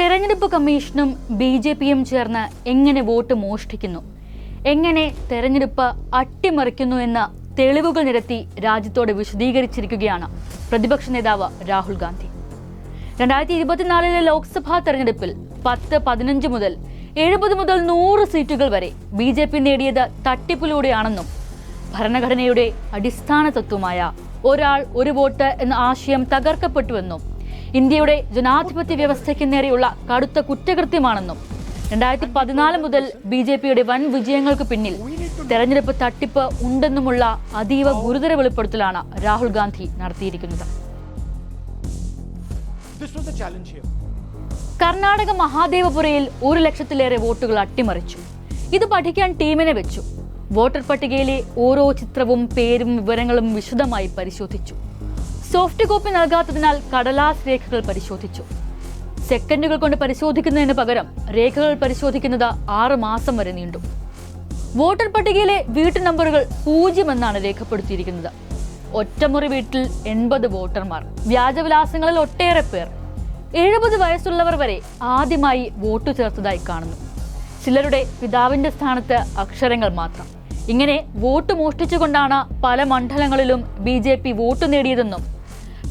തെരഞ്ഞെടുപ്പ് കമ്മീഷനും B J പിയും ചേർന്ന് എങ്ങനെ വോട്ട് മോഷ്ടിക്കുന്നു? എങ്ങനെ തെരഞ്ഞെടുപ്പ് അട്ടിമറിക്കുന്നു എന്ന തെളിവുകൾ നിരത്തി രാജ്യത്തോട് വിശദീകരിച്ചിരിക്കുകയാണ് പ്രതിപക്ഷ നേതാവ് രാഹുൽ ഗാന്ധി. രണ്ടായിരത്തി ഇരുപത്തിനാലിലെ ലോക്സഭാ തെരഞ്ഞെടുപ്പിൽ പത്ത് പതിനഞ്ച് മുതൽ എഴുപത് മുതൽ നൂറ് സീറ്റുകൾ വരെ ബി ജെ പി നേടിയത് തട്ടിപ്പിലൂടെയാണെന്നും ഭരണഘടനയുടെ അടിസ്ഥാന തത്വമായ ഒരാൾ ഒരു വോട്ട് എന്ന ആശയം തകർക്കപ്പെട്ടുവെന്നും ഇന്ത്യയുടെ ജനാധിപത്യ വ്യവസ്ഥയ്ക്ക് നേരെയുള്ള കടുത്ത കുറ്റകൃത്യമാണെന്നും രണ്ടായിരത്തി പതിനാല് മുതൽ ബി ജെ പിയുടെ വൻ വിജയങ്ങൾക്ക് പിന്നിൽ തെരഞ്ഞെടുപ്പ് തട്ടിപ്പ് ഉണ്ടെന്നുമുള്ള അതീവ ഗുരുതര വെളിപ്പെടുത്തലാണ് രാഹുൽ ഗാന്ധി നടത്തിയിരിക്കുന്നത്. കർണാടക മഹാദേവപുരയിൽ ഒരു ലക്ഷത്തിലേറെ വോട്ടുകൾ അട്ടിമറിച്ചു. ഇത് പഠിക്കാൻ ടീമിനെ വെച്ചു. വോട്ടർ പട്ടികയിലെ ഓരോ ചിത്രവും പേരും വിവരങ്ങളും വിശദമായി പരിശോധിച്ചു. സോഫ്റ്റ് കോപ്പി നൽകാത്തതിനാൽ കടലാസ് രേഖകൾ പരിശോധിച്ചു. സെക്കൻഡുകൾ കൊണ്ട് പരിശോധിക്കുന്നതിന് പകരം രേഖകൾ പരിശോധിക്കുന്നത് ആറ് മാസം വരെ നീണ്ടു. വോട്ടർ പട്ടികയിലെ വീട്ടു നമ്പറുകൾ പൂജ്യം എന്നാണ് രേഖപ്പെടുത്തിയിരിക്കുന്നത്. ഒറ്റമുറി വീട്ടിൽ എൺപത് വോട്ടർമാർ വ്യാജവിലാസങ്ങളിൽ ഒട്ടേറെ പേർ. എഴുപത് വയസ്സുള്ളവർ വരെ ആദ്യമായി വോട്ട് ചേർത്തതായി കാണുന്നു. ചിലരുടെ പിതാവിന്റെ സ്ഥാനത്ത് അക്ഷരങ്ങൾ മാത്രം. ഇങ്ങനെ വോട്ട് മോഷ്ടിച്ചുകൊണ്ടാണ് പല മണ്ഡലങ്ങളിലും ബി വോട്ട് നേടിയതെന്നും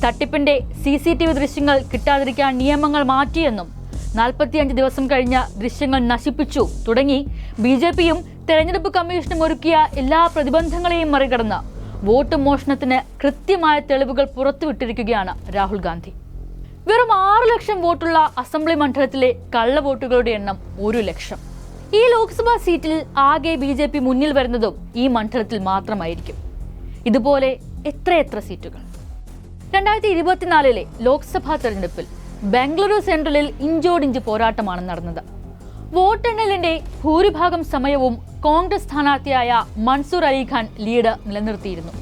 തട്ടിപ്പിന്റെ സി സി ടി വി ദൃശ്യങ്ങൾ കിട്ടാതിരിക്കാൻ നിയമങ്ങൾ മാറ്റിയെന്നും നാൽപ്പത്തിയഞ്ച് ദിവസം കഴിഞ്ഞ ദൃശ്യങ്ങൾ നശിപ്പിച്ചു തുടങ്ങി ബി ജെ പിയും തെരഞ്ഞെടുപ്പ് കമ്മീഷനും ഒരുക്കിയ എല്ലാ പ്രതിബന്ധങ്ങളെയും മറികടന്ന് വോട്ട് മോഷണത്തിന് കൃത്യമായ തെളിവുകൾ പുറത്തുവിട്ടിരിക്കുകയാണ് രാഹുൽ ഗാന്ധി. വെറും ആറ് ലക്ഷം വോട്ടുള്ള അസംബ്ലി മണ്ഡലത്തിലെ കള്ളവോട്ടുകളുടെ എണ്ണം ഒരു ലക്ഷം. ഈ ലോക്സഭാ സീറ്റിൽ ആകെ ബി ജെ പി മുന്നിൽ വരുന്നതും ഈ മണ്ഡലത്തിൽ മാത്രമായിരിക്കും. ഇതുപോലെ എത്രയെത്ര സീറ്റുകൾ? രണ്ടായിരത്തി ഇരുപത്തിനാലിലെ ലോക്സഭാ തെരഞ്ഞെടുപ്പിൽ ബംഗളൂരു സെൻട്രലിൽ ഇഞ്ചോടിഞ്ച് പോരാട്ടമാണ് നടന്നത്. വോട്ടെണ്ണലിന്റെ ഭൂരിഭാഗം സമയവും കോൺഗ്രസ് സ്ഥാനാർത്ഥിയായ മൻസൂർ അലിഖാൻ ലീഡ് നിലനിർത്തിയിരുന്നു.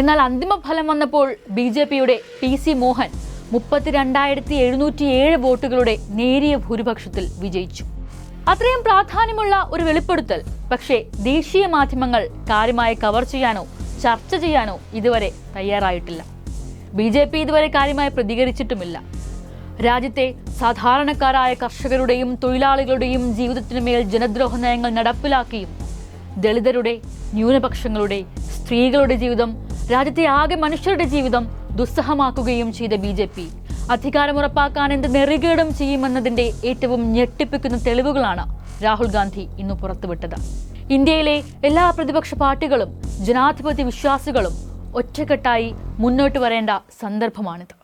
എന്നാൽ അന്തിമ ഫലം വന്നപ്പോൾ ബി ജെ പിയുടെ പി സി മോഹൻ മുപ്പത്തിരണ്ടായിരത്തി എഴുന്നൂറ്റി ഏഴ് വോട്ടുകളുടെ നേരിയ ഭൂരിപക്ഷത്തിൽ വിജയിച്ചു. അത്രയും പ്രാധാന്യമുള്ള ഒരു വെളിപ്പെടുത്തൽ പക്ഷേ ദേശീയ മാധ്യമങ്ങൾ കാര്യമായി കവർ ചെയ്യാനോ ചർച്ച ചെയ്യാനോ ഇതുവരെ തയ്യാറായിട്ടില്ല. ബി ജെ പി ഇതുവരെ കാര്യമായി പ്രതികരിച്ചിട്ടുമില്ല. രാജ്യത്തെ സാധാരണക്കാരായ കർഷകരുടെയും തൊഴിലാളികളുടെയും ജീവിതത്തിനുമേൽ ജനദ്രോഹ നയങ്ങൾ നടപ്പിലാക്കിയും ദളിതരുടെ ന്യൂനപക്ഷങ്ങളുടെ സ്ത്രീകളുടെ ജീവിതം രാജ്യത്തെ ആകെ മനുഷ്യരുടെ ജീവിതം ദുസ്സഹമാക്കുകയും ചെയ്ത ബി ജെ പി. അധികാരം ഉറപ്പാക്കാൻ എന്ത് നെറികേടും ചെയ്യുമെന്നതിന്റെ ഏറ്റവും ഞെട്ടിപ്പിക്കുന്ന തെളിവുകളാണ് രാഹുൽ ഗാന്ധി ഇന്ന് പുറത്തുവിട്ടത്. ഇന്ത്യയിലെ എല്ലാ പ്രതിപക്ഷ പാർട്ടികളും ജനാധിപത്യ വിശ്വാസികളും ഒറ്റക്കെട്ടായി മുന്നോട്ട് വരേണ്ട സന്ദർഭമാണിത്.